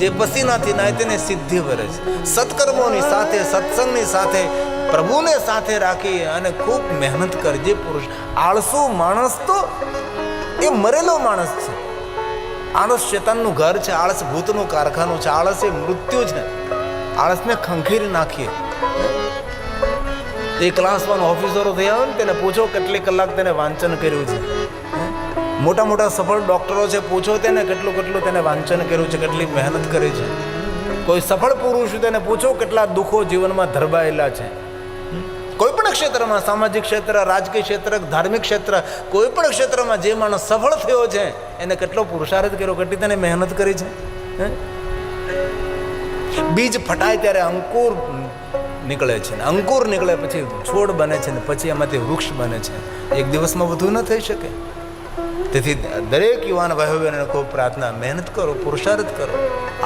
જે પસીનાથી નાય તેને સિદ્ધિ વરે છે. સત્કર્મોની સાથે, સત્સંગની સાથે, પ્રભુને સાથે રાખી અને ખૂબ મહેનત કરજે પુરુષ. આળસુ માણસ તો એ મરેલો માણસ છે. આળસ શેતાનનું ઘર છે, આળસ ભૂતનું કારખાનું છે, આળસ એ મૃત્યુ છે. આળસને ખંખેરી નાખીએ. એ ક્લાસ ઓફિસરો થયા હોય ને, તેને પૂછો કેટલી કલાક તેને વાંચન કર્યું છે? મોટા મોટા સફળ ડૉક્ટરો છે પૂછો તેને કેટલું કેટલું તેને વાંચન કર્યું છે, કેટલી મહેનત કરી છે. કોઈ સફળ પુરુષ તેને પૂછો કેટલા દુઃખો જીવનમાં ધરબાયેલા છે. કોઈ પણ ક્ષેત્રમાં, સામાજિક ક્ષેત્ર, રાજકીય ક્ષેત્ર, ધાર્મિક ક્ષેત્ર, કોઈ પણ ક્ષેત્રમાં જે માણસ સફળ થયો છે, એને કેટલો પુરુષાર્થ કર્યો, કેટલી તેને મહેનત કરી છે? બીજ ફટાય ત્યારે અંકુર નીકળે છે ને, અંકુર નીકળે પછી છોડ બને છે ને, પછી એમાંથી વૃક્ષ બને છે. એક દિવસમાં બધું ન થઈ શકે. તેથી દરેક યુવાન ભાઈઓ બહેનોને ખૂબ પ્રાર્થના મહેનત કરો પુરુષાર્થ કરો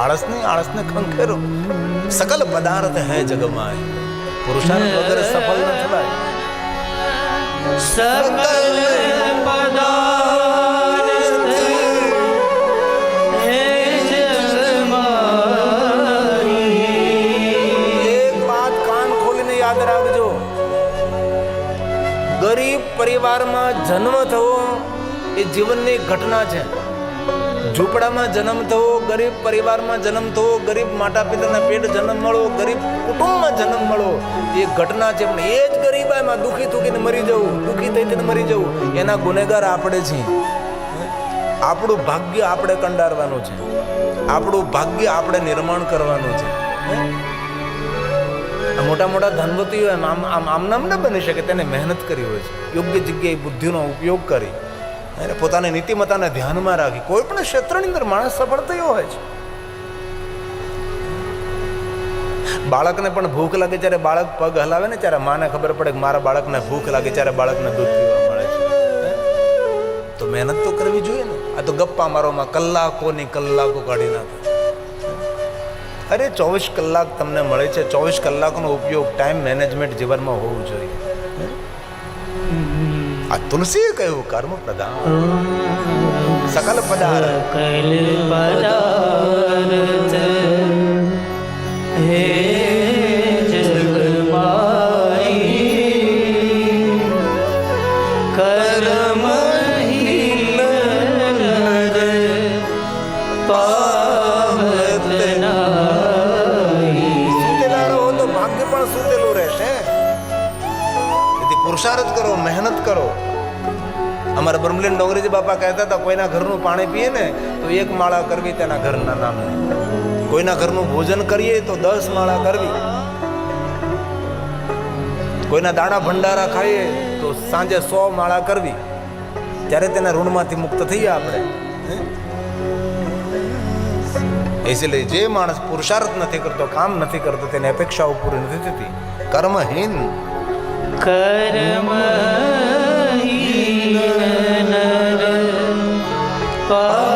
આળસ નહીં આળસને ખંખેરો. સકલ પદાર્થ હે જગમાં પુરુષાર્થ વગર સફળ ન થવાય. સકલ પદાર્થ એક વાત કાન ખોલીને યાદ રાખજો. ગરીબ પરિવારમાં જન્મ થવો એ જીવનની ઘટના છે. ઝૂંપડામાં જન્મ થવો, ગરીબ પરિવારમાં જન્મ થવો, ગરીબ માતા પિતાના પેટ જન્મ મળવો, ગરીબ કુટુંબમાં જન્મ મળવો, એ ઘટના છે. પણ એ જ ગરીબાઈમાં દુઃખી થૂકીને મરી જવું, દુઃખી થઈ થઈને મરી જવું, એના ગુનેગાર આપણે છીએ. આપણું ભાગ્ય આપણે કંડારવાનું છે. આપણું ભાગ્ય આપણે નિર્માણ કરવાનું છે. મોટા મોટા ધનવતીઓ એમ આમ આમ આમ ન બની શકે, તેને મહેનત કરી હોય છે. યોગ્ય જગ્યાએ બુદ્ધિનો ઉપયોગ કરી. અને પોતાની નીતિમત્તાને ધ્યાનમાં રાખી. કોઈ પણ ક્ષેત્રની અંદર માણસ સફળ થયો હોય છે. બાળકને પણ ભૂખ લાગે ત્યારે બાળક પગ હલાવે ને ત્યારે માને ખબર પડે કે મારા બાળકને ભૂખ લાગે ત્યારે બાળકને દૂધ પીવા મળે છે. તો મહેનત તો કરવી જોઈએ ને. આ તો ગપ્પા મારોમાં કલાકોની કલાકો કાઢી નાખે અરે ચોવીસ કલાક તમને મળે છે. ચોવીસ કલાકનો ઉપયોગ ટાઈમ મેનેજમેન્ટ જીવનમાં હોવું જોઈએ. આ તુલસીએ કયું કર્મ પ્રધાન સકલ પદાર્થ કલ પદાર્થ હે પુરુષાર્થ કરો મહેનત કરો અમારા બ્રહ્મલીન ડોંગરીજી બાપા કહેતા હતા, કોઈના ઘરનું પાણી પીએ ને, તો એક માળા કરવી તેના ઘરના નામની કોઈના ઘરનું ભોજન કરીએ તો દસ માળા કરવી. કોઈના દાણા ભંડારા ખાઈએ તો સાંજે સો માળા કરવી. ત્યારે તેના ઋણમાંથી મુક્ત થઈએ આપણે? એટલે જે માણસ પુરુષાર્થ નથી કરતો, કામ નથી કરતો, તેની અપેક્ષાઓ પૂરી નથી થતી. કર્મહીન. કર્મહીન Ah.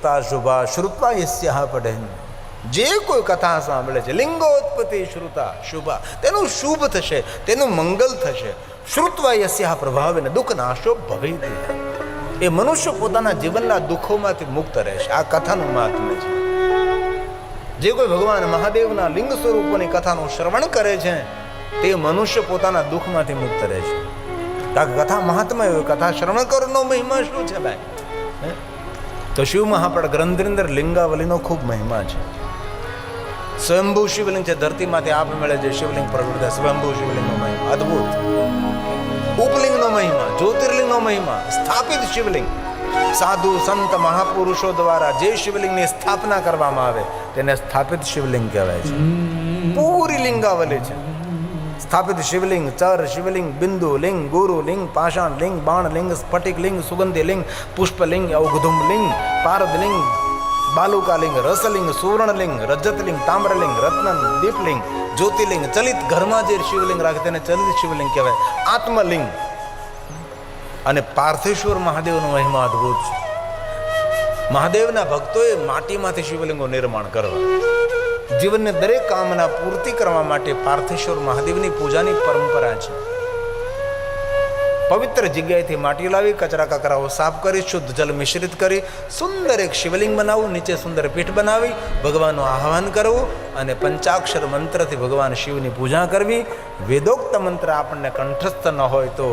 શ્રુતા શુભા શ્રુતા યસ્યા પઢેન જે કોઈ કથા સાંભળે છે લિંગોત્પત્તિ શ્રુતા શુભા તેનું શુભ થશે તેનું મંગલ થશે શ્રુત્વા યસ્યા પ્રભાવે દુઃખ નાશો ભવે એ મનુષ્ય પોતાના જીવનના દુઃખોમાંથી મુક્ત રહેશે આ કથાનું મહાત્મ્ય છે જે કોઈ ભગવાન મહાદેવના લિંગ સ્વરૂપોની કથાનું શ્રવણ કરે છે તે મનુષ્ય પોતાના દુઃખમાંથી મુક્ત રહે છે કારણ કથા મહાત્મા કથા શ્રવણ કરવાનો મહિમા શું છે ભાઈ? તો શિવ મહાપડ ગ્રંથની અંદર લિંગાવલીનો ખૂબ મહિમા છે. સ્વયંભૂ શિવલિંગ છે ધરતીમાંથી આપ મળે છે શિવલિંગ પ્રગટ થાય સ્વયંભૂ શિવલિંગનો મહિમા અદ્ભુત. ઉપલિંગનો મહિમા જ્યોતિર્લિંગનો મહિમા સ્થાપિત શિવલિંગ. સાધુ સંત મહાપુરુષો દ્વારા જે શિવલિંગની સ્થાપના કરવામાં આવે તેને સ્થાપિત શિવલિંગ કહેવાય છે. પૂરી લિંગાવલી છે. સ્થાપિત શિવલિંગ, ચર શિવલિંગ, બિંદુ, લિંગ, ગુરુ, લિંગ, પાષાણ લિંગ, બાણ લિંગ, સ્ફટિક લિંગ, સુગંધી લિંગ પુષ્પલિંગ ઔગધુમ લિંગ, પારદ લિંગ બાલુકાલિંગ રસલિંગ સુવર્ણલિંગ રજતલિંગ તામ્રલિંગ રત્ન દીપલિંગ જ્યોતિલિંગ ચલિત ઘરમાં જે શિવલિંગ રાખે તેને ચલિત શિવલિંગ કહેવાય. આત્મલિંગ અને પાર્થેશ્વર મહાદેવનો મહિમા અદ્ભુત છે. મહાદેવના ભક્તોએ માટીમાંથી શિવલિંગો નિર્માણ કરવા. જીવનને દરેક કામના પૂર્તિ કરવા માટે પાર્થેશ્વર મહાદેવની પૂજાની પરંપરા છે. પવિત્ર જગ્યાએથી માટી લાવી, કચરા કકરાઓ સાફ કરી, શુદ્ધ જલ મિશ્રિત કરી, સુંદર એક શિવલિંગ બનાવવું નીચે સુંદર પીઠ બનાવી, ભગવાનનું આહવાન કરવું અને પંચાક્ષર મંત્રથી ભગવાન શિવની પૂજા કરવી. વેદોક્ત મંત્ર આપણને કંઠસ્થ ન હોય તો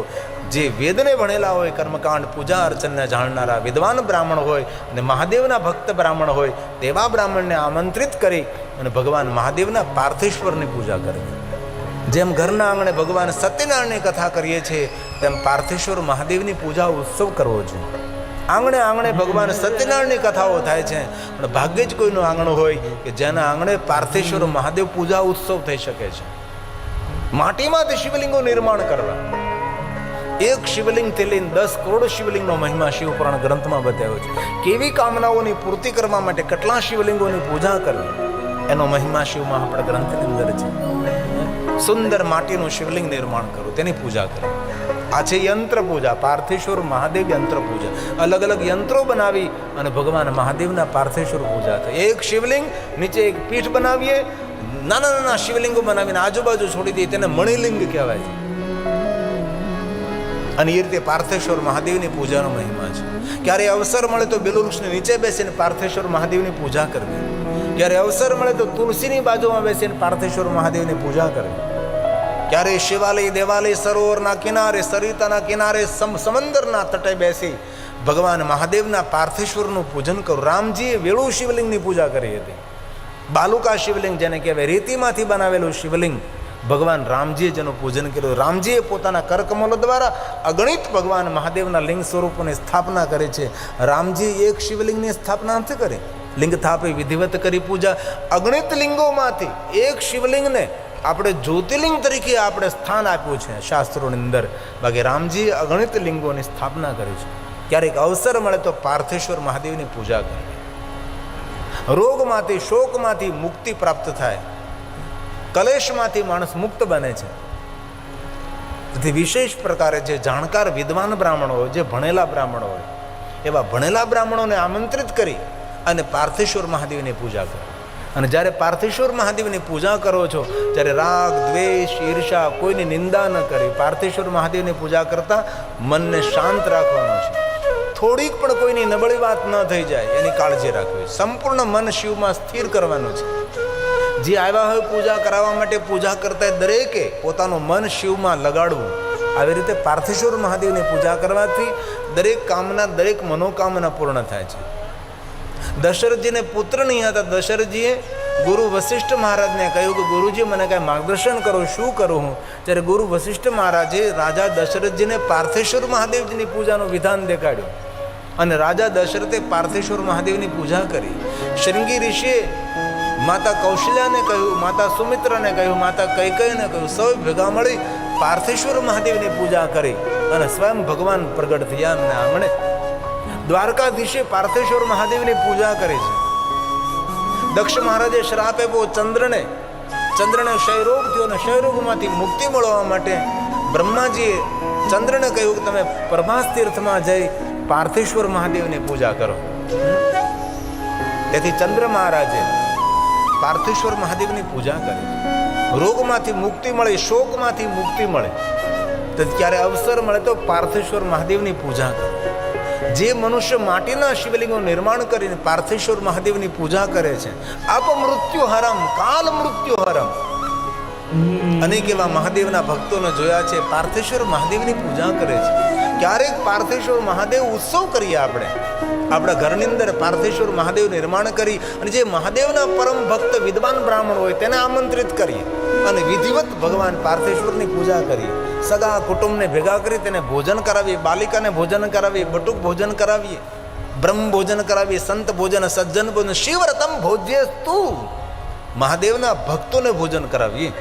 જે વેદને ભણેલા હોય, કર્મકાંડ, પૂજા અર્ચનને જાણનારા વિદ્વાન બ્રાહ્મણ હોય અને મહાદેવના ભક્ત બ્રાહ્મણ હોય, તેવા બ્રાહ્મણને આમંત્રિત કરી અને ભગવાન મહાદેવના પાર્થેશ્વરની પૂજા કરવી. જેમ ઘરના આંગણે ભગવાન સત્યનારાયણની કથા કરીએ છીએ, તેમ પાર્થેશ્વર મહાદેવની પૂજા ઉત્સવ કરવો જોઈએ આંગણે આંગણે ભગવાન સત્યનારાયણની કથાઓ થાય છે. પણ ભાગ્યે જ કોઈનું આંગણ હોય કે જેના આંગણે પાર્થેશ્વર મહાદેવ પૂજા ઉત્સવ થઈ શકે છે. માટીમાંથી શિવલિંગો નિર્માણ કરવા. એક શિવલિંગથી લઈને દસ કરોડ શિવલિંગનો મહિમા શિવપુરાણ ગ્રંથમાં બતાવ્યો છે. કેવી કામનાઓની પૂર્તિ કરવા માટે કેટલા શિવલિંગોની પૂજા કરવી? એનો મહિમા શિવ મહાપડ ગ્રંથની અંદર છે. સુંદર માટીનું શિવલિંગ નિર્માણ કરવું તેની પૂજા કરું. આ છે યંત્ર પૂજા, પાર્થેશ્વર મહાદેવ યંત્ર પૂજા. અલગ અલગ યંત્રો બનાવી અને ભગવાન મહાદેવના પાર્થેશ્વર પૂજા થાય. એક શિવલિંગ, નીચે એક પીઠ બનાવીએ, નાના નાના શિવલિંગો બનાવીને આજુબાજુ છોડી દઈએ, તેને મણિલિંગ કહેવાય છે. અને એ રીતે પાર્થેશ્વર મહાદેવની પૂજાનો મહિમા છે. ક્યારે અવસર મળે તો બેલુવૃક્ષની નીચે બેસીને પાર્થેશ્વર મહાદેવની પૂજા કરવી. ક્યારે અવસર મળે તો તુલસીની બાજુમાં બેસીને પાર્થેશ્વર મહાદેવની પૂજા કરે. ક્યારે શિવાલય, દેવાલય, સરોવરના કિનારે, સરિતાના કિનારે, સમ- સમંદરના તટે બેસી ભગવાન મહાદેવના પાર્થેશ્વરનું પૂજન કરું. રામજીએ વેળુ શિવલિંગની પૂજા કરી હતી. બાલુકા શિવલિંગ જેને કહેવાય, રેતીમાંથી બનાવેલું શિવલિંગ ભગવાન રામજીએ જેનું પૂજન કર્યું. રામજીએ પોતાના કરકમલો દ્વારા અગણિત ભગવાન મહાદેવના લિંગ સ્વરૂપોની સ્થાપના કરી છે. રામજી એક શિવલિંગની સ્થાપના નથી કરી. લિંગ થાપી વિધિવત કરી પૂજા. અગણિત લિંગોમાંથી એક શિવલિંગને આપણે જ્યોતિર્લિંગ તરીકે આપણે સ્થાન આપ્યું છે શાસ્ત્રોની અંદર. બાકી રામજીએ અગણિત લિંગોની સ્થાપના કરી છે. ક્યારેક અવસર મળે તો પાર્થેશ્વર મહાદેવની પૂજા કરવી રોગમાંથી, શોકમાંથી મુક્તિ પ્રાપ્ત થાય. કલેશમાંથી માણસ મુક્ત બને છે. વિશેષ પ્રકારે જે જાણકાર વિદ્વાન બ્રાહ્મણો હોય, જે ભણેલા બ્રાહ્મણો હોય, એવા ભણેલા બ્રાહ્મણોને આમંત્રિત કરી અને પાર્થેશ્વર મહાદેવની પૂજા કરો. અને જ્યારે પાર્થેશ્વર મહાદેવની પૂજા કરો છો, ત્યારે રાગ, દ્વેષ, ઈર્ષા કોઈની નિંદા ન કરી પાર્થેશ્વર મહાદેવની પૂજા કરતાં મનને શાંત રાખવાનું છે. થોડીક પણ કોઈની નબળી વાત ન થઈ જાય, એની કાળજી રાખવી. સંપૂર્ણ મન શિવમાં સ્થિર કરવાનું છે. જે આવ્યા હોય પૂજા કરાવવા માટે પૂજા કરતા દરેકે પોતાનું મન શિવમાં લગાડવું. આવી રીતે પાર્થેશ્વર મહાદેવની પૂજા કરવાથી દરેક કામના, દરેક મનોકામના પૂર્ણ થાય છે. દશરથજીને પુત્ર નહીં હતા દશરથજીએ ગુરુ વશિષ્ઠ મહારાજને કહ્યું કે ગુરુજી, મને કાંઈ માર્ગદર્શન કરો, શું કરું હું? ત્યારે ગુરુ વશિષ્ઠ મહારાજે રાજા દશરથજીને પાર્થેશ્વર મહાદેવજીની પૂજાનું વિધાન દેખાડ્યું. અને રાજા દશરથે પાર્થેશ્વર મહાદેવની પૂજા કરી. શૃંગી ઋષિએ માતા કૌશલ્યાને કહ્યું, માતા સુમિત્રાને કહ્યું, માતા કૈકઈને કહ્યું, સૌ ભેગા મળી પાર્થેશ્વર મહાદેવની પૂજા કરી અને સ્વયં ભગવાન પ્રગટ થયા એમને આંગણે દ્વારકાધીશે પાર્થેશ્વર મહાદેવની પૂજા કરી છે. દક્ષ મહારાજે શ્રાપ આપ્યો, ચંદ્રને ચંદ્રને ક્ષયરોગ થયો અને ક્ષયરોગમાંથી મુક્તિ મળવા માટે બ્રહ્માજીએ ચંદ્રને કહ્યું કે તમે પ્રભાસ તીર્થમાં જઈ પાર્થેશ્વર મહાદેવની પૂજા કરો. તેથી ચંદ્ર મહારાજે પાર્થેશ્વર મહાદેવની પૂજા કરી. રોગમાંથી મુક્તિ મળે, શોકમાંથી મુક્તિ મળે. તો ત્યારે અવસર મળે તો પાર્થેશ્વર મહાદેવની પૂજા કરે. જે મનુષ્ય માટીના શિવલિંગનું નિર્માણ કરીને પાર્થેશ્વર મહાદેવની પૂજા કરે છે, આપ મૃત્યુ હરમ કાલ મૃત્યુ હરમ અનેક એવા મહાદેવના ભક્તોને જોયા છે, પાર્થેશ્વર મહાદેવની પૂજા કરે છે. ક્યારેક પાર્થેશ્વર મહાદેવ ઉત્સવ કરીએ આપણે. આપણા ઘરની અંદર પાર્થેશ્વર મહાદેવ નિર્માણ કરી અને જે મહાદેવના પરમ ભક્ત વિદ્વાન બ્રાહ્મણ હોય તેને આમંત્રિત કરીએ. અને વિધિવત ભગવાન પાર્થેશ્વરની પૂજા કરી. સગા કુટુંબને ભેગા કરી તેને ભોજન કરાવીએ, બાલિકાને ભોજન કરાવીએ, બટુક ભોજન કરાવીએ, બ્રહ્મ ભોજન કરાવીએ, સંત ભોજન, સજ્જન ભોજન, શિવરતમ ભોજ્ય તું મહાદેવના ભક્તોને ભોજન કરાવીએ.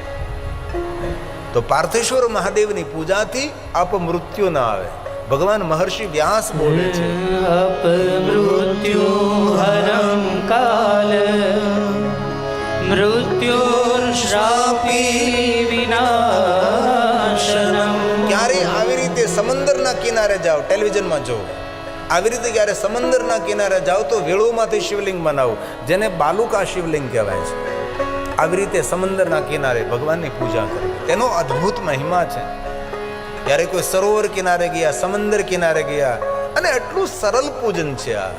તો પાર્થેશ્વર મહાદેવની પૂજાથી અપમૃત્યુ ના આવે. ભગવાન મહર્ષિ વ્યાસ બોલે છે. અપમૃત્યુ હરમ કાલ મૃત્યુ શાપી વિનાશનમ. ક્યારે આવી રીતે સમંદરના કિનારે જાઓ, ટેલિવિઝનમાં જો આવી રીતે ક્યારે સમંદરના કિનારે જાઓ તો વેળુમાંથી શિવલિંગ બનાવો, જેને બાલુકા શિવલિંગ કહેવાય છે. આવી રીતે સમંદરના કિનારે ભગવાનની પૂજા કરવી તેનો અદ્ભુત મહિમા છે. જ્યારે કોઈ સરોવર કિનારે ગયા, સમંદર કિનારે ગયા, અને એટલું સરળ પૂજન છે આ.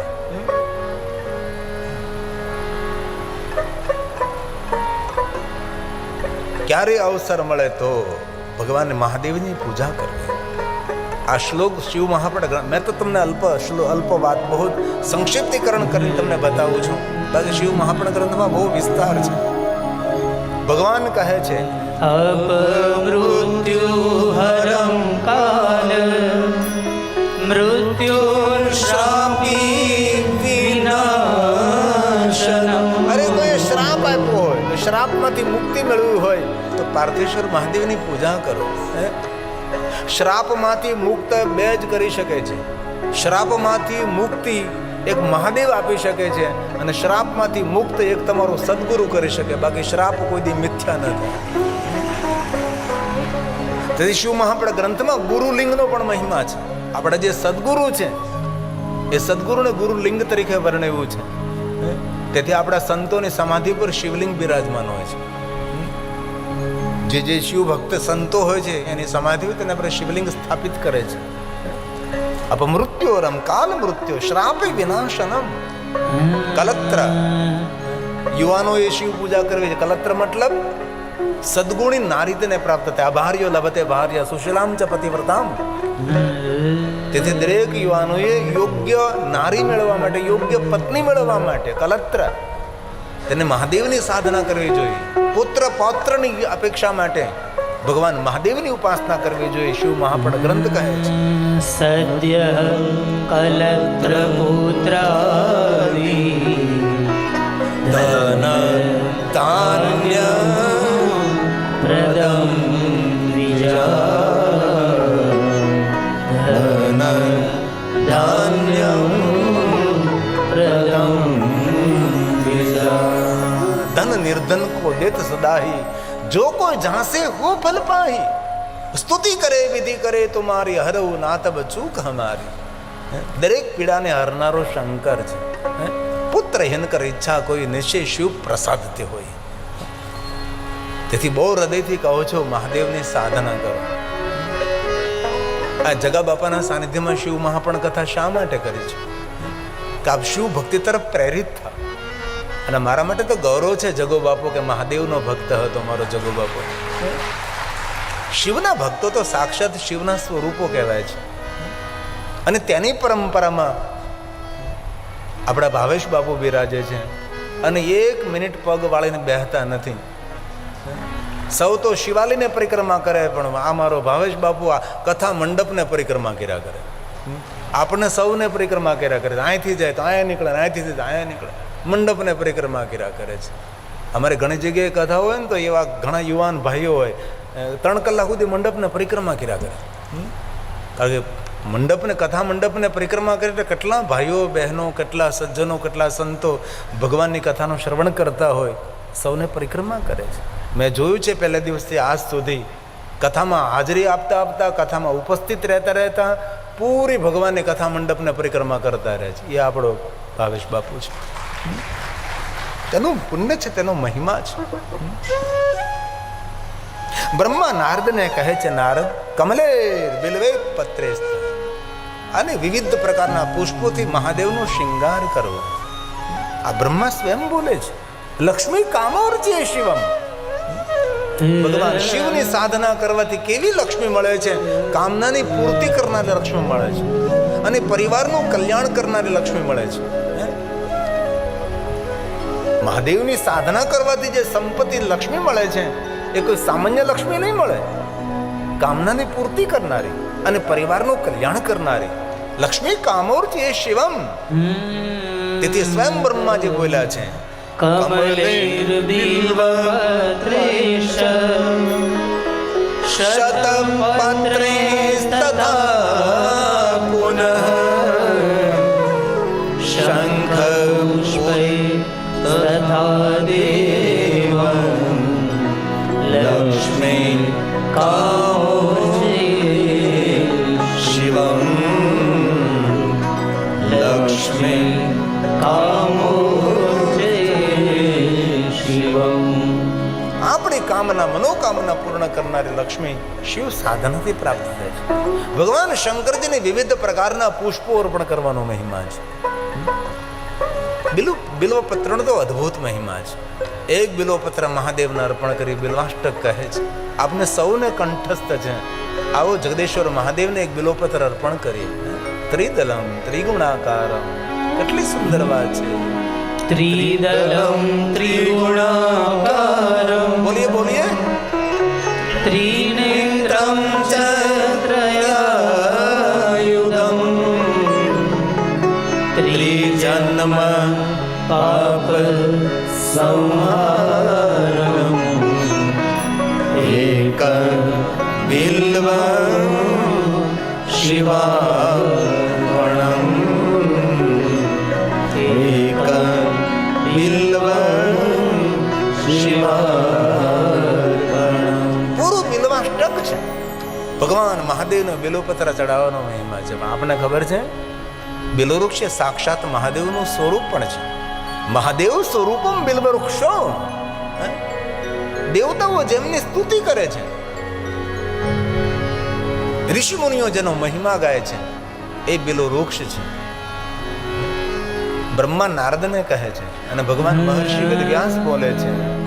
ક્યારે અવસર મળે તો ભગવાન મહાદેવની પૂજા કરવી? આ શ્લોક શિવ મહાપ્રગણ મેં તો તમને અલ્પ શ્લો અલ્પ વાત બહુ સંક્ષિપ્તીકરણ કરી તમને બતાવું છું. બાકી શિવ મહાપણ ગ્રંથમાં બહુ વિસ્તાર છે. ભગવાન કહે છે અપ મૃત્યુ શ્રાપમાંથી મુક્તિ મેળવી હોય તો પાર્થેશ્વર મહાદેવની પૂજા કરો? શ્રાપમાંથી મુક્ત બે જ કરી શકે છે. શ્રાપમાંથી મુક્તિ એક મહાદેવ આપી શકે છે અને શ્રાપમાંથી મુક્ત એક તમારો સદગુરુ કરી શકે. બાકી શ્રાપ કોઈ દી મિથ્યા નથી તેથી શિવ આપણા ગ્રંથમાં ગુરુલિંગનો પણ મહિમા છે. આપણા જે સદગુરુ છે, એ સદગુરુને ગુરુલિંગ તરીકે વર્ણવ્યું છે? તેથી આપણા સંતોની સમાધિ પર શિવલિંગ બિરાજમાન હોય છે. જે જે શિવ ભક્ત સંતો હોય છે, એની સમાધિ હોય તેને આપણે શિવલિંગ સ્થાપિત કરે છે. અપ મૃત્યોરમ, કાલ મૃત્યુ, શ્રાપે વિનાશનમ, કલત્ર. યુવાનોએ શિવ પૂજા કરવી છે. કલત્ર મતલબ સદગુણી નારી તેને પ્રાપ્ત થાય. આભાર્યો લભતે ભાર્ય સુશીલામ ચ પતિવ્રતામ. તેથી દરેક યુવાનોએ યોગ્ય નારી મેળવવા માટે, યોગ્ય પત્ની મેળવવા માટે કલત્ર તેને મહાદેવની સાધના કરવી જોઈએ. પુત્ર પૌત્રની અપેક્ષા માટે ભગવાન મહાદેવની ઉપાસના કરવી જોઈએ, શિવ મહાપણ ગ્રંથ કહે છે. સત્ય કલત્ર પુત્ર ધન તાન્ય પ્રદમ ધન ધાન્ય પ્રદમ ધન નિર્ધન કો દેત સદાહી જો કોઈ ઝાંસે હો ફલ પાહી, સ્તુતિ કરે, વિધિ કરે, તો મારી હરવું નાત બચૂક હમારી. દરેક પીડાને હરનારો શંકર છે. પુત્ર હેનકર ઈચ્છા કોઈ નિશ્ચય શિવ પ્રસાદ તે હોય. તેથી બહુ હૃદયથી કહો છો, મહાદેવની સાધના કરો. આ જગા બાપાના સાનિધ્યમાં શિવ મહાપણ કથા શા માટે કરી છે? કે આપ શિવ ભક્તિ તરફ પ્રેરિત થા અને મારા માટે તો ગૌરવ છે જગો બાપો કે મહાદેવનો ભક્ત હતો મારો જગો બાપો. શિવના ભક્તો તો સાક્ષાત શિવના સ્વરૂપો કહેવાય છે. અને તેની પરંપરામાં આપણા ભાવેશ બાપુ બિરાજે છે અને એક મિનિટ પગ વાળીને બેહતા નથી. સૌ તો શિવાલીને પરિક્રમા કરે, પણ આ મારો ભાવેશ બાપુ આ કથા મંડપને પરિક્રમા કર્યા કરે. આપણે સૌને પરિક્રમા કર્યા કરે. અહીંથી જાય તો અહીંયા નીકળે અહીંથી જાય તો અહીંયા નીકળે. મંડપને પરિક્રમા કર્યા કરે છે. અમારે ઘણી જગ્યાએ કથા હોય ને તો એવા ઘણા યુવાન ભાઈઓ હોય ત્રણ કલાક સુધી મંડપને પરિક્રમા કર્યા કરે. કારણ કે મંડપને કથા મંડપને પરિક્રમા કરે એટલે કેટલા ભાઈઓ, બહેનો, કેટલા સજ્જનો, કેટલા સંતો ભગવાનની કથાનું શ્રવણ કરતા હોય, સૌને પરિક્રમા કરે છે. મેં જોયું છે પહેલા દિવસથી આજ સુધી, કથામાં હાજરી આપતા આપતા, કથામાં ઉપસ્થિત રહેતા રહેતા પૂરી ભગવાનની કથા મંડપને પરિક્રમા કરતા રહે છે. એ આપણો ભાવેશ બાપુ છે. તેનું પુણ્ય છે, તેનો મહિમા છે. બ્રહ્મા નારદને કહે છે, નારદ કમલે બિલવે પત્રે. અને વિવિધ પ્રકારના પુષ્પોથી મહાદેવનો શિંગાર કરવો. આ બ્રહ્મા સ્વયં બોલે છે. લક્ષ્મી કામોર્જે શિવમ. ભગવાન શિવની સાધના કરવાથી કેવી લક્ષ્મી મળે છે? કામનાની પૂર્તિ કરનારી લક્ષ્મી મળે છે. અને પરિવારનું કલ્યાણ કરનારી લક્ષ્મી મળે છે? મહાદેવની સાધના કરવાથી જે સંપત્તિ લક્ષ્મી મળે છે એ કોઈ સામાન્ય લક્ષ્મી નહીં મળે. કામનાની પૂર્તિ કરનારી. અને પરિવારનું કલ્યાણ કરનારી. લક્ષ્મી કામોર્ચ એ શિવમ. તેથી સ્વયં બ્રહ્માજી બોલ્યા છે શતમ શતપત્રેસ્તથા મનોકામના પૂર્ણ કરનારી લક્ષ્મી શિવ સાધનથી પ્રાપ્ત થાય છે. ભગવાન શંકરજીને વિવિધ પ્રકારના પુષ્પો અર્પણ કરવાનો મહિમા છે. બિલુ બિલ્વપત્રનો તો અદ્ભુત મહિમા છે. એક બિલ્વપત્ર મહાદેવને અર્પણ કરી બિલ્વાષ્ટક કહે છે આપને સૌને કંઠસ્થ છે. આવો જગદેશ્વર મહાદેવને એક બિલ્વપત્ર અર્પણ કરી ત્રિદલમ ત્રિગુણાકારમ કેટલી સુંદર વાત છે. ત્રિદલમ ત્રિગુણાકારમ. બોલીએ બોલીએ. પાપ સંહારમ એક બિલ્વ શિવાણમ એક બિલ્વ પૂરું બિલ્વાષ્ટક છે. ભગવાન મહાદેવનો બિલોપત્ર ચડાવવાનો મહિમા છે. આપને ખબર છે? બિલવૃક્ષ સાક્ષાત મહાદેવનું સ્વરૂપ પણ છે. મહાદેવ સ્વરૂપમ બિલ્વવૃક્ષો. હે? દેવતાઓ જેમની સ્તુતિ કરે છે. ઋષિ મુનિઓ જેનો મહિમા ગાય છે, એ બિલો વૃક્ષ છે. બ્રહ્મા નારદને કહે છે અને ભગવાન મહર્ષિ વેદવ્યાસ બોલે છે.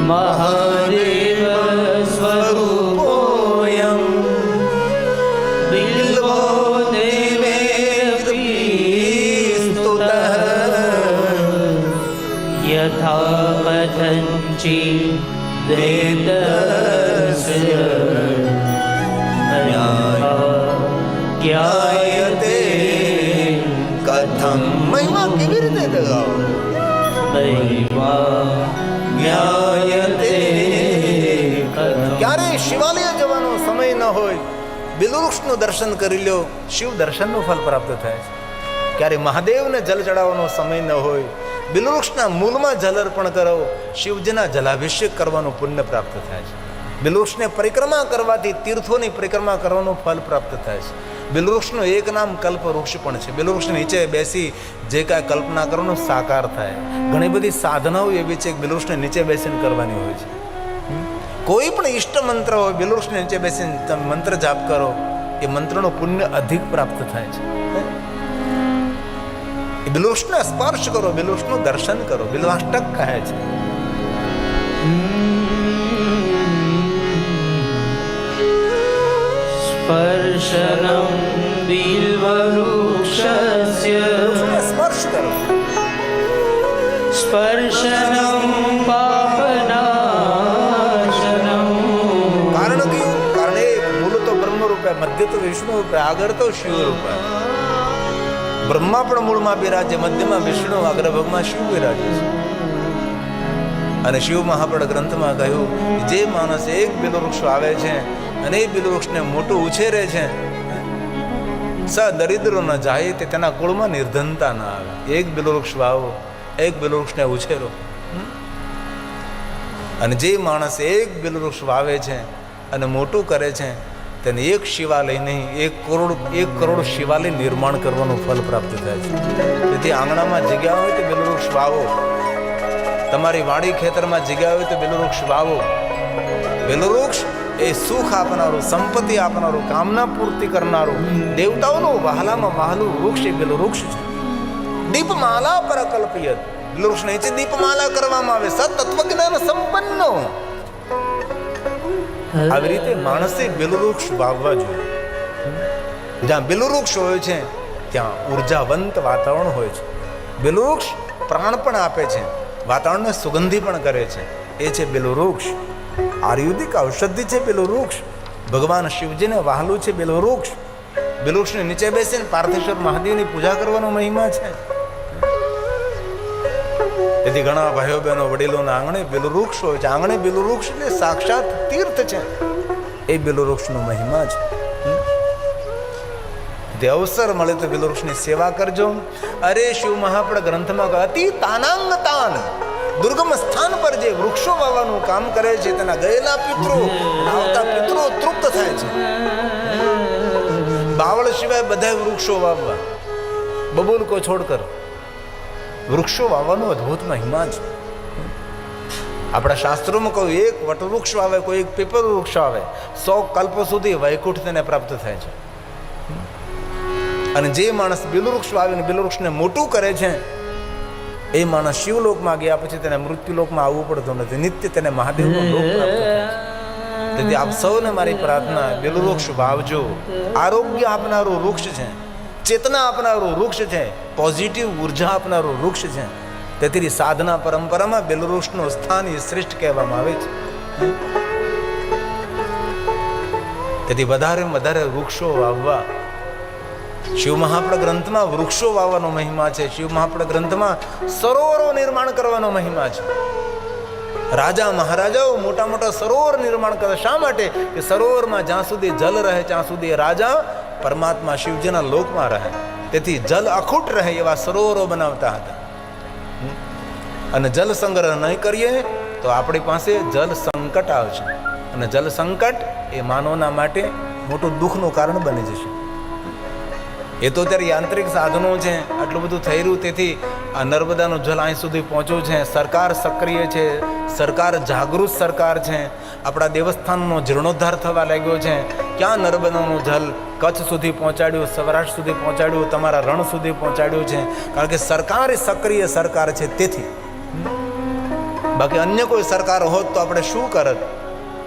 મહાદેવ સ્વરૂપોયમ જ્ઞાયતે કથમ મહિમા કેવી રીતે દગાવો મહિમા જ્ઞાયતે ક્યારે શિવાલય જવાનો સમય ન હોય બિલવૃક્ષનું દર્શન કરી લ્યો શિવ દર્શનનું ફલ પ્રાપ્ત થાય છે ક્યારે મહાદેવને જલ ચડાવવાનો સમય ન હોય બિલવૃક્ષના જલ અર્પણ કરો, શિવજીના જલાભિષેક કરવાનું પુણ્ય પ્રાપ્ત થાય છે. બિલવૃક્ષને પરિક્રમા કરવાથી તીર્થોની પરિક્રમા કરવાનું ફલ પ્રાપ્ત થાય છે. બિલવૃક્ષનું એક નામ કલ્પ વૃક્ષ પણ છે. બિલવૃક્ષ નીચે બેસી જે કાંઈ કલ્પના કરવાનો સાકાર થાય. ઘણી બધી સાધનાઓ એવી છે કે બિલવૃક્ષને નીચે બેસીને કરવાની હોય છે. કોઈ પણ ઈષ્ટ મંત્ર હોય બિલવૃક્ષને નીચે બેસીને તમે મંત્ર જાપ કરો, એ મંત્રનો પુણ્ય અધિક પ્રાપ્ત થાય છે. એ બિલવૃક્ષને સ્પર્શ કરો બિલોષનું દર્શન કરો બિલવાષ્ટક કહે છે સ્પર્શનમ બિલ્વવૃક્ષસ્ય સ્પર્શ કરો સ્પર્શનમ પાપનાશનમ કારણ કે કારણ એ મૂળ તો બ્રહ્મ રૂપે મધ્ય તો વિષ્ણુ રૂપે આગળ તો શિવ રૂપે બ્રહ્મા પણ મૂળમાં બિરાજે, મધ્યમાં વિષ્ણુ, અગ્રભાગમાં શિવ બિરાજે છે. અને શિવ મહાપડ ગ્રંથમાં કહ્યું જે માણસ એક બિલવૃક્ષ આવે છે અને એ બિલવૃક્ષને મોટું ઉછેરે છે, સ દરિદ્રો ન જાય તે તેના કુળમાં નિર્ધનતા ના આવે. એક બિલવૃક્ષ વાવો, એક બિલવૃક્ષને ઉછેરો. હમ? અને જે માણસ એક બિલવૃક્ષ વાવે છે અને મોટું કરે છે તેને એક શિવાલય નહીં એક કરોડ એક કરોડ શિવાલય નિર્માણ કરવાનું ફલ પ્રાપ્ત થાય છે. તેથી આંગણામાં જગ્યા હોય તો બેલવૃક્ષ વાવો. તમારી વાડી ખેતરમાં જગ્યા હોય તો બેલવૃક્ષ વાવો. બેલવૃક્ષ એ સુખ આપનારું, સંપત્તિ આપનારું, કામના પૂર્તિ કરનારું, દેવતાઓનું વહાલામાં વહાલું વૃક્ષ એ બેલવૃક્ષ છે. દીપમાલા પર બિલવૃક્ષ વૃક્ષ નીચે દીપમાલા કરવામાં આવે સતત્વજ્ઞાન સંપન્ન. આવી રીતે માણસે બેલવૃક્ષ વાવવા જોઈએ. જ્યાં બેલવૃક્ષ હોય છે, ત્યાં ઉર્જાવંત વાતાવરણ હોય છે. બેલવૃક્ષ પ્રાણ પણ આપે છે, વાતાવરણને સુગંધી પણ કરે છે. એ છે બેલવૃક્ષ આયુર્વેદિક ઔષધિ છે બેલવૃક્ષ ભગવાન શિવજીને વહાલું છે બેલવૃક્ષ બેલવૃક્ષને નીચે બેસીને પાર્થેશ્વર મહાદેવની પૂજા કરવાનો મહિમા છે. તેથી ઘણા ભાઈઓ બહેનો વડીલોના આંગણે બેલવૃક્ષ હોય છે. આંગણે બેલવૃક્ષ એટલે સાક્ષાત તીર્થ છે. એ બેલવૃક્ષનો મહિમા છે. તે અવસર મળે તો બેલવૃક્ષની સેવા કરજો. અરે શિવ મહાપડ ગ્રંથમાં અતિ તાનાંગ તાન દુર્ગમ સ્થાન પર જે વૃક્ષો વાવવાનું કામ કરે છે, તેના ગયેલા પિતૃ આવતા પિતૃ તૃપ્ત થાય છે. બાવળ સિવાય બધા વૃક્ષો વાવવા. બબુલ કો છોડકર વૃક્ષો વાવવાનો અદ્ભુત મહિમા છે. આપણા શાસ્ત્રોમાં કહ્યું, એક વટવૃક્ષ વાવે, કોઈ એક પીપર વૃક્ષ આવે સો કલ્પ સુધી વૈકુંઠ તેને પ્રાપ્ત થાય છે. અને જે માણસ બિલવૃક્ષ વાવીને બિલવૃક્ષને મોટું કરે છે, એ માણસ શિવલોકમાં ગયા પછી તેને મૃત્યુલોકમાં આવવું પડતું નથી. નિત્ય તેને મહાદેવનો લોક પ્રાપ્ત તેથી આપ સૌને મારી પ્રાર્થના, બિલવૃક્ષ વાવજો. આરોગ્ય આપનારું વૃક્ષ છે. ચેતના આપનારું વૃક્ષ છે પોઝિટિવ ઊર્જા આપનારું વૃક્ષ છે. તેથી સાધના પરંપરામાં બેલવૃક્ષનું સ્થાન એ શ્રેષ્ઠ કહેવામાં આવે છે. તેથી વધારે વધારે વૃક્ષો વાવવા. શિવ મહાપ્રદ ગ્રંથમાં વૃક્ષો વાવવાનો મહિમા છે. શિવ મહાપ્રદ ગ્રંથમાં સરોવરો નિર્માણ કરવાનો મહિમા છે. રાજા મહારાજાઓ મોટા મોટા સરોવર નિર્માણ કરે. શા માટે? કે સરોવરમાં જ્યાં સુધી જલ રહે, ત્યાં સુધી રાજા પરમાત્મા શિવજીના લોકમાં રહે. તેથી જલ અખૂટ રહે એવા સરોવરો બનાવતા હતા. અને જલ સંગ્રહ નહીં કરીએ તો આપણી પાસે જલ સંકટ આવશે. અને જલ સંકટ એ માનવના માટે મોટું દુઃખનું કારણ બની જશે. એ તો અત્યારે યાંત્રિક સાધનો છે, આટલું બધું થઈ રહ્યું. તેથી આ નર્મદાનું જલ અહીં સુધી પહોંચ્યું છે. સરકાર સક્રિય છે, સરકાર જાગૃત સરકાર છે. આપણા દેવસ્થાનનો જીર્ણોદ્ધાર થવા લાગ્યો છે. ક્યાં નર્મદાનું જલ કચ્છ સુધી પહોંચાડ્યું, સૌરાષ્ટ્ર સુધી પહોંચાડ્યું, તમારા રણ સુધી પહોંચાડ્યું છે. કારણ કે સરકાર એ સક્રિય સરકાર છે તેથી. બાકી અન્ય કોઈ સરકાર હોત તો આપણે શું કરત?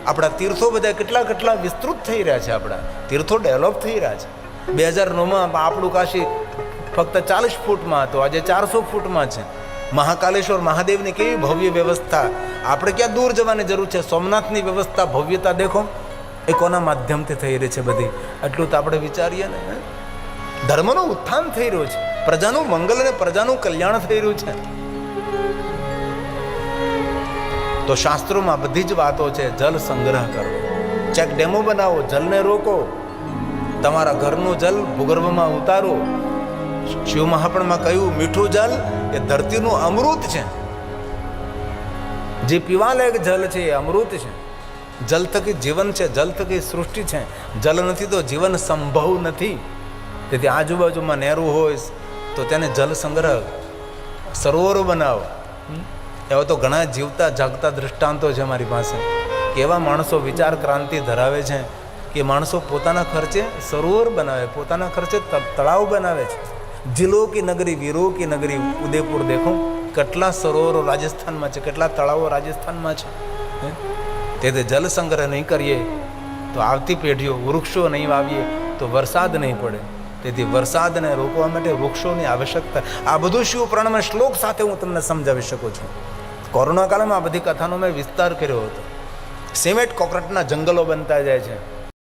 આપણા તીર્થો બધા કેટલા કેટલા વિસ્તૃત થઈ રહ્યા છે આપણા. તીર્થો ડેવલપ થઈ રહ્યા છે. બે હજાર નવમાં આપણું કાશી ફક્ત ચાલીસ ફૂટમાં હતું, આજે ચારસો ફૂટમાં છે. મહાકાલેશ્વર મહાદેવની કેવી ભવ્ય વ્યવસ્થા. આપણે ક્યાં દૂર જવાની જરૂર છે? સોમનાથની વ્યવસ્થા ભવ્યતા દેખો. એ કોના માધ્યમથી થઈ રહી છે બધી? એટલું તો આપણે વિચારીએ ને ધર્મનું ઉત્થાન થઈ રહ્યું છે. પ્રજાનું મંગલ અને પ્રજાનું કલ્યાણ થઈ રહ્યું છે. તો શાસ્ત્રોમાં બધી જ વાતો છે, જલ સંગ્રહ કરો ચેક ડેમો બનાવો, જલને રોકો. તમારા ઘરનું જલ ભૂગર્ભમાં ઉતારો. શિવ મહાપણમાં કહ્યું, મીઠું જલ એ ધરતીનું અમૃત છે. જે પીવાલાયક જલ છે એ અમૃત છે. જલ થકી જીવન છે, જલ થકી સૃષ્ટિ છે. જલ નથી તો જીવન સંભવ નથી. તેથી આજુબાજુમાં નહેરું હોય તો તેને જલ સંગ્રહ, સરોવરો બનાવો. એવા તો ઘણા જીવતા, જાગતા દૃષ્ટાંતો છે મારી પાસે. કેવા માણસો વિચાર ક્રાંતિ ધરાવે છે કે માણસો પોતાના ખર્ચે સરોવર બનાવે, પોતાના ખર્ચે તળાવ બનાવે છે. જિલ્લો કી નગરી, વીરો કી નગરી, ઉદયપુર દેખો. કેટલા સરોવરો રાજસ્થાનમાં છે, કેટલા તળાવો રાજસ્થાનમાં છે? તેથી જલ સંગ્રહ નહીં કરીએ, તો આવતી પેઢીઓ વૃક્ષો નહીં વાવીએ, તો વરસાદ નહીં પડે. તેથી વરસાદને રોકવા માટે વૃક્ષોની આવશ્યકતા. આ બધું શિવ પુરાણમાં શ્લોક સાથે હું તમને સમજાવી શકું છું? કોરોના કાળમાં આ બધી કથાનો મેં વિસ્તાર કર્યો હતો. સિમેન્ટ કોકરટના જંગલો બનતા જાય છે.